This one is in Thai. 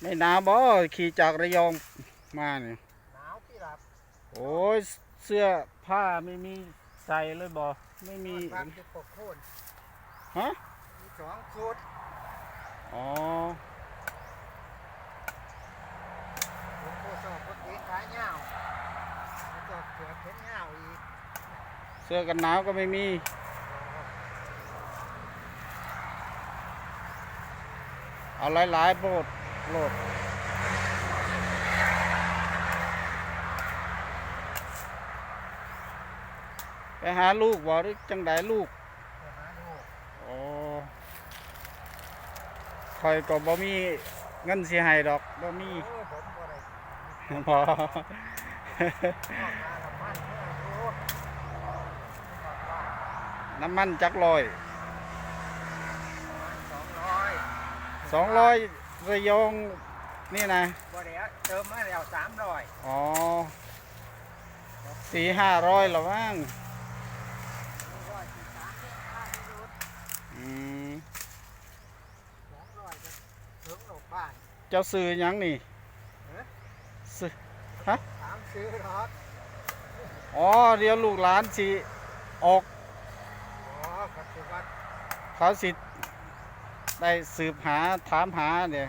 ไม่หนาวบ่ขี่จากระยองมาเนี่ยหนาวพี่หลับโอ้ยเสื้อผ้าไม่มีใส่เลยบ่ไม่มีบางจะปกโคนฮะมีสองชุดอ๋อหลวงพ่อสอบคนเองขายเงาแล้วก็เสือเข็นเงาอีกเสื้อกันหนาวก็ไม่มีเอาหลายๆโปรด โปรดไปหาลูกบ่หรือจังไดลูกไปหาดูโอ้คอยก็บ่มีเงินสิให้ดอกบ่มีโอ้ผมบ่ได้พอออกมาละมันเมื่อดูบอกว่าน้ำมันจักรลอยสองร้อยสอง ร้อยระยองนี่นะบ่ได้เติมมาแล้วสามร้อยอ๋อสี่ห้าร้อยหรอมั้งร้อยสี่สามสิบห้าที่รุดอืมสองร้อยจะถึงหลบบ้านเจ้าซื้อหยังนี่เอ๊ะซื้อถามซื้อรถอ๋อเดี๋ยวลูกหลานสิออกอ๋อกับสุวัสดิ์เขาสิ ได้สืบหาถามหาเนี่ย